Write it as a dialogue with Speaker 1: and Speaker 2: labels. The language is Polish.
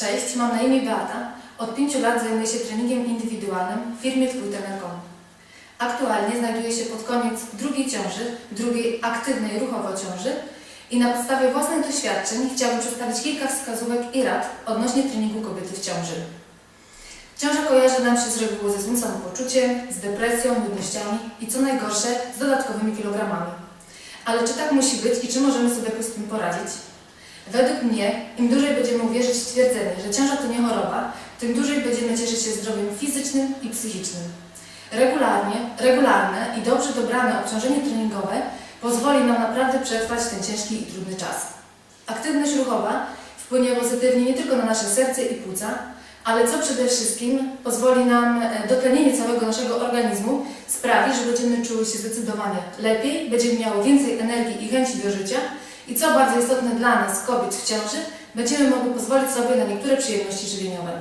Speaker 1: Cześć, mam na imię Beata. Od pięciu lat zajmuję się treningiem indywidualnym w firmie Twój.com. Aktualnie znajduję się pod koniec drugiej ciąży, drugiej aktywnej ruchowo ciąży i na podstawie własnych doświadczeń chciałabym przedstawić kilka wskazówek i rad odnośnie treningu kobiety w ciąży. Ciąża kojarzy nam się z reguły ze złym samopoczuciem, z depresją, nudnościami i co najgorsze z dodatkowymi kilogramami. Ale czy tak musi być i czy możemy sobie z tym poradzić? Według mnie, im dłużej będziemy uwierzyć w stwierdzenie, że ciąża to nie choroba, tym dłużej będziemy cieszyć się zdrowiem fizycznym i psychicznym. Regularnie, regularne i dobrze dobrane obciążenie treningowe pozwoli nam naprawdę przetrwać ten ciężki i trudny czas. Aktywność ruchowa wpłynie pozytywnie nie tylko na nasze serce i płuca, ale co przede wszystkim pozwoli nam e, dotlenienie całego naszego organizmu sprawi, że będziemy czuły się zdecydowanie lepiej, będziemy miały więcej energii i chęci do życia i co bardzo istotne dla nas, kobiet w ciąży, będziemy mogły pozwolić sobie na niektóre przyjemności żywieniowe.